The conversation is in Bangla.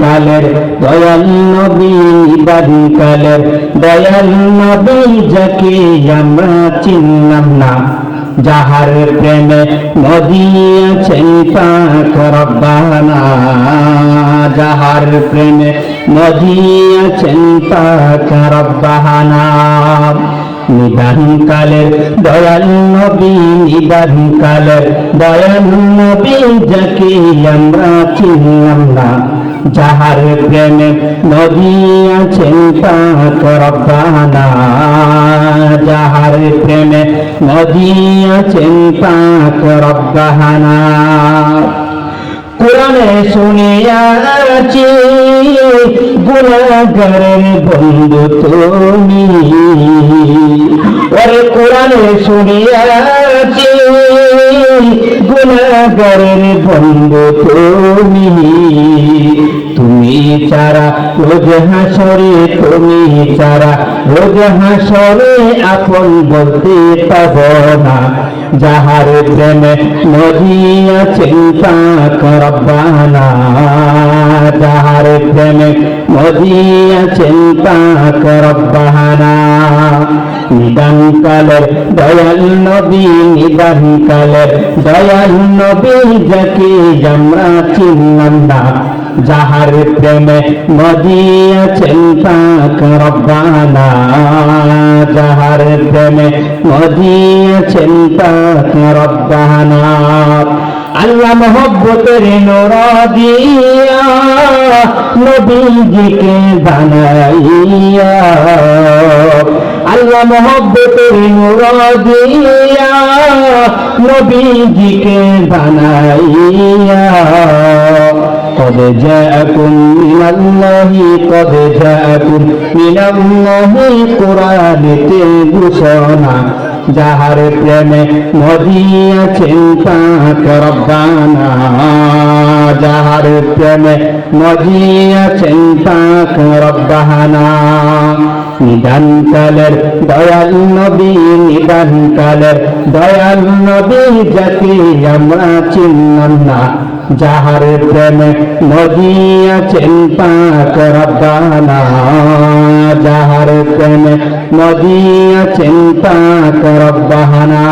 কালের দয়াল নবী নিদান কালের দয়াল নবী যাকে আমরা চিনলাম না। যাহার প্রেমে মদিয়েছেন পাক রব্বানা, যাহার প্রেমে নিদান কালের দয়াল নবী নিদান কালের দয়াল নবী যাকে আমরা চিনলাম না যাহার প্রেমে নদী আছেন পাক রব্বানা, যাহার প্রেমে নদী আছেন পাক রব্বানা। কোরআনে শুনিয়াছি, গুণাগারের বন্ধু তুমি। কোরআনে শুনিয়াছি, গুণাগারের বন্ধু তুমি। তুমি চারা রোজ হাসরে, তুমি চারা রোজ হাসরে, আপন বলতে পাব না। যাহার প্রেমে নদী আছেন পাক রব্বানা যাহার প্রেমে নদী আছেন পাক রব্বানা নিদান কালের দয়াল নবী নিদান কালের দয়াল নবী যাকে আমরা চিনলাম না যাহার প্রেমে নদী আছেন পাক রব্বানা, যাহার প্রেমে নদী আছেন পাক রব্বানা। আল্লাহ মোহব্বতের নোর দিয়া নবীজিকে বানাইয়া আল্লাহ মোহব্বতের নোর দিয়া নবীজিকে বানাইয়া قد جاءكم من الله قد جاءكم من الله قرآن ঘোষণা যাহার প্রেমে মদিয়াছেন পাক রব্বানা যাহার প্রেমে মদিয়াছেন পাক রব্বানা নিদান কালের দয়াল নবী নিদান কালের দয়াল নবী যাকে আমরা চিনলাম না যাহার প্রেমে মদিয়াছেন পাক রব্বানা যাহার প্রেমে মদিয়াছেন পাক রব্বানা